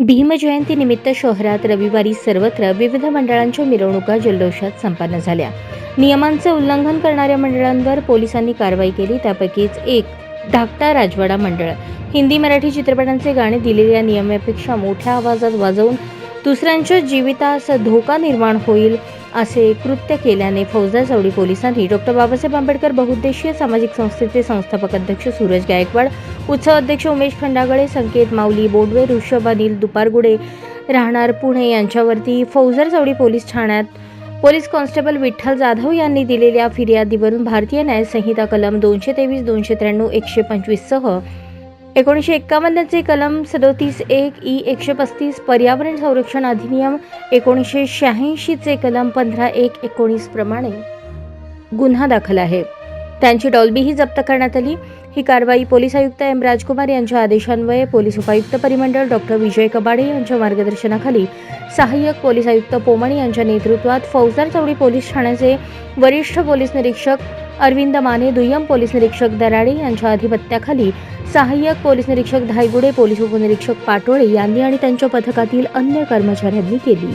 भीमजयंतीनिमित्त शहरात रविवारी सर्वत्र विविध मंडळांच्या मिरवणुका जल्लोषात संपन्न झाल्या. नियमांचे उल्लंघन करणाऱ्या मंडळांवर पोलिसांनी कारवाई केली त्यापैकीच एक धाकटा राजवाडा मंडळ. हिंदी मराठी चित्रपटांचे गाणे दिलेल्या नियमापेक्षा मोठ्या आवाजात वाजवून दुसऱ्यांच्या जीवितास धोका निर्माण होईल असे कृत्य केल्याने फौजदार चौडी पोलिसांनी डॉक्टर बाबासाहेब आंबेडकर बहुउद्देशीय सामाजिक संस्थेचे संस्थापक अध्यक्ष सूरज गायकवाड उत्सव अध्यक्ष उमेश खंडागळे संकेत माऊली बोडवे ऋषभ अनिल दुपारगुडे राहणार पुणे यांच्यावरती फौजदार चौडी पोलीस ठाण्यात पोलीस कॉन्स्टेबल विठ्ठल जाधव यांनी दिलेल्या फिर्यादीवरून भारतीय न्यायसंहिता कलम दोनशे तेवीस दोनशे त्र्याण्णव एकशे पंचवीससह एकोणीसशे एक्कावन्नचे कलम सदोतीस एक ई एकशे पस्तीस पर्यावरण संरक्षण अधिनियम एकोणीसशे शहाऐंशीचे कलम पंधरा एक एकोणीस प्रमाणे गुन्हा दाखल आहे. त्यांची डॉल्बीही जप्त करण्यात आली. ही कारवाई पोलीस आयुक्त एम राजकुमार यांच्या आदेशान्वये पोलीस उपायुक्त परिमंडळ डॉक्टर विजय कबाडे यांच्या मार्गदर्शनाखाली सहाय्यक पोलीस आयुक्त पोमणी यांच्या नेतृत्वात फौजदार चौडी पोलीस ठाण्याचे वरिष्ठ पोलीस निरीक्षक अरविंद माने दुय्यम पोलीस निरीक्षक दराडे यांच्या अधिपत्याखाली सहाय्यक पोलीस निरीक्षक धायगुडे पोलीस उपनिरीक्षक पाटोळे यांनी आणि त्यांच्या पथकातील अन्य कर्मचाऱ्यांनी केली.